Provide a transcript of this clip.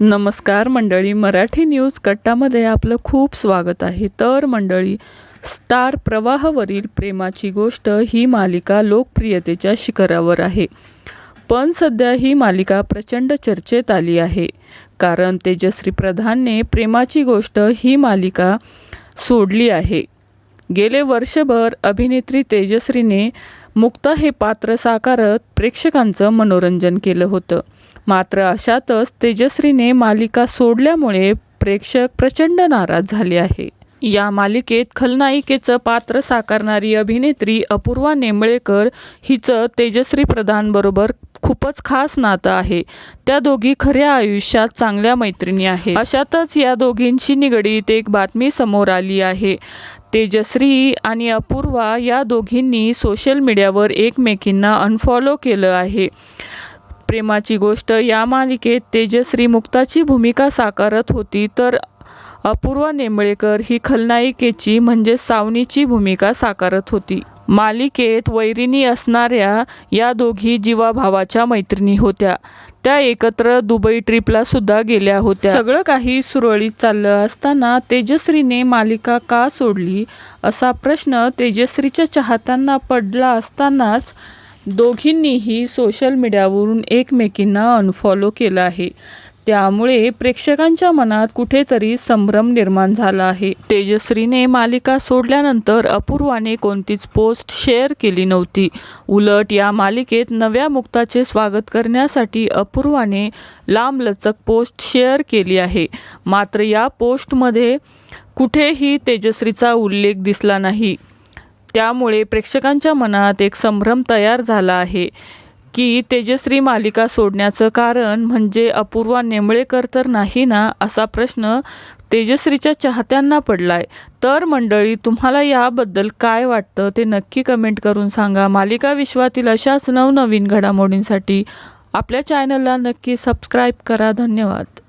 नमस्कार मंडळी मराठी न्यूज कट्टामध्ये आपलं खूप स्वागत आहे. तर मंडळी स्टार प्रवाहावरील प्रेमाची गोष्ट ही मालिका लोकप्रियतेच्या शिखरावर आहे. पण सध्या ही मालिका प्रचंड चर्चेत आली आहे. कारण तेजश्री प्रधानने प्रेमाची गोष्ट ही मालिका सोडली आहे. गेले वर्षभर अभिनेत्री तेजश्रीने मुक्ता हे पात्र साकारत प्रेक्षकांचं मनोरंजन केलं होतं. मात्र अशातच तेजश्रीने मालिका सोडल्यामुळे प्रेक्षक प्रचंड नाराज झाले आहे. या मालिकेत खलनायिकेचं पात्र साकारणारी अभिनेत्री अपूर्वा नेमळेकर हिचं तेजश्री प्रधानबरोबर खूपच खास नातं आहे. त्या दोघी खऱ्या आयुष्यात चांगल्या मैत्रिणी आहे अशातच या दोघींशी निगडीत एक बातमी समोर आली आहे. तेजश्री आणि अपूर्वा या दोघींनी सोशल मीडियावर एकमेकींना अनफॉलो केलं आहे. प्रेमाची गोष्ट या मालिकेत तेजश्री मुक्ताची भूमिका साकारत होती. तर अपूर्वा नेमळेकर ही खलनायिकेची म्हणजे सावनीची भूमिका साकारत होती. मालिकेत वैरिणी असणाऱ्या या दोघी जीवाभावाच्या मैत्रिणी होत्या. त्या एकत्र दुबई ट्रिपला सुद्धा गेल्या होत्या. सगळं काही सुरळीत चाललं असताना तेजश्रीने मालिका का सोडली? असा प्रश्न तेजश्रीच्या चाहत्यांना पडला असतानाच दोघींनीही सोशल मीडियावरून एकमेकींना अनफॉलो केलं आहे. त्यामुळे प्रेक्षकांच्या मनात कुठेतरी संभ्रम निर्माण झाला आहे. तेजश्रीने मालिका सोडल्यानंतर अपूर्वाने कोणतीच पोस्ट शेअर केली नव्हती. उलट या मालिकेत नव्या मुक्ताचे स्वागत करण्यासाठी अपूर्वाने लांबलचक पोस्ट शेअर केली आहे. मात्र या पोस्टमध्ये कुठेही तेजश्रीचा उल्लेख दिसला नाही. त्यामुळे प्रेक्षकांच्या मनात एक संभ्रम तयार झाला आहे की तेजश्री मालिका सोडण्याचं कारण म्हणजे अपूर्वा नेमळेकर तर नाही ना असा प्रश्न तेजश्रीच्या चाहत्यांना पडलाय. तर मंडळी तुम्हाला याबद्दल काय वाटतं ते नक्की कमेंट करून सांगा. मालिका विश्वातील अशाच नवनवीन घडामोडींसाठी आपल्या चॅनलला नक्की सबस्क्राईब करा. धन्यवाद.